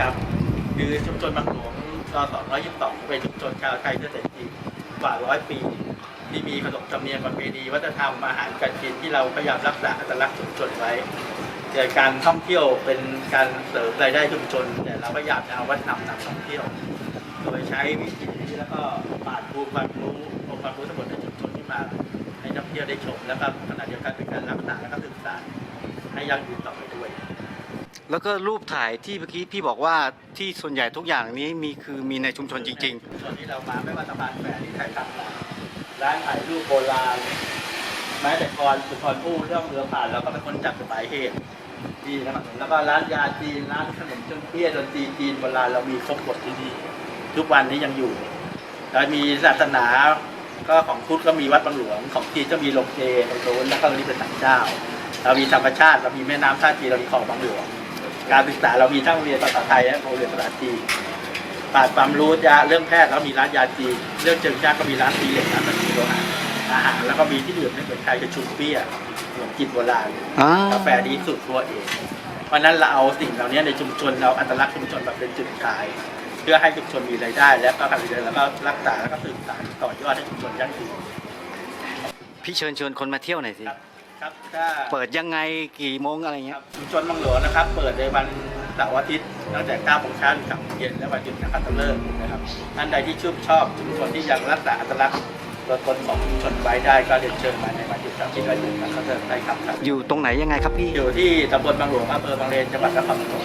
ครับคือชุมชนบางหลวงรอ222 เป็นชุมชนชาวไทยเชื้อสายจีนกว่าร้อยปี ที่มีขนบธรรมเนียมประเพณีวัฒนธรรมอาหารการกินที่เราพยายามรักษาอัตลักษณ์ชุมชนไว้เกิดการท่องเที่ยวเป็นการเสริมรายได้ชุมชนแต่เราก็อยากจะเอาวัฒนธรรมนำท่องเที่ยว โดยใช้วิธีแล้วก็ปาดภูมิความรู้องค์ความรู้ทั้งหมดในชุมชนที่มาให้นักท่องเที่ยวได้ชมแล้วก็ขณะเดียวกันเป็นการรักษาและก็ศึกษาให้ยั่งยืนต่อไปด้วย แล้วก็รูปถ่ายที่เมื่อกี้พี่บอกว่าที่ส่วนใหญ่ทุกอย่างนี้มีคือมีในชุมชนจริงส่วนที่เรามาไม่ว่าสะพานแฝดที่ถ่ายทำมาร้านถ่ายรูปโบราณแม้แต่กรสุนทรภู่เรื่องเรือผ่านเราก็เป็นคนจัดสมัยเหตุดีนะครับแล้วก็ร้านยาจีนร้านขนมเชื่อมเปี้ยดนตรีจีนโบราณเรามีครบหมดที่นี่ทุกวันนี้ยังอยู่แล้วมีศาสนาก็ของพุทธก็มีวัดบางหลวง ของจีนก็มีโรงเจตรงโน้นแล้วก็นี่เป็นต่างเจ้า เรามีธรรมชาติเรามีแม่น้ำท่าจีนเรามีคลองบางหลวง การศึกษาเรามีทั้งโรงเรียนภาษาไทยและโรงเรียนภาษาจีนปราดความรู้ยาเรื่องแพทย์แล้วมีร้านยาจีนเรื่องเจิงจ้าก็มีร้านตีเหล็กร้านตัดสีโลหะอาหารแล้วก็มีที่ดื่มไม่เหมือนใครคือชุนเปี้ยขนมจีนโบราณๆอ่ากาแฟดีสุดตัวเอง เพราะฉะนั้นเราเอาสิ่งเหล่านี้ในชุมชนเราอัตลักษณ์ชุมชนแบบเป็นจุดขาย เพื่อให้ชุมชนมีรายได้ และก็การเดินแล้วก็รักษาแล้วก็สืบสานต่อยอดให้ชุมชนยั่งยืนพี่เชิญชวนคนมาเที่ยวหน่อยสิ ครับครับถ้าเปิดยังไงกี่โมงอะไรคเงี้รัยบชุมชนบางหลวงนะครับ เปิดในวันเสาร์อาทิตย์ตั้งแต่9โมงเช้าถึง3โมงเย็นและวันหยุดนักขัตฤกษ์นะครับท่านใดที่ชื่นชอบชุมชนที่ยังรักษาอัตลักษณ์ตัวตนของชุมชนไว้ได้ก็เรียนเชิญมาในวันหยุดเสาร์อาทิตย์และหยุดนักขัตฤกษ์ได้ครับครับ อยู่ตรงไหนยังไงครับพี่ อยู่ที่ตำบลบางหลวงอำเภอบางเลนจังหวัดนครปฐม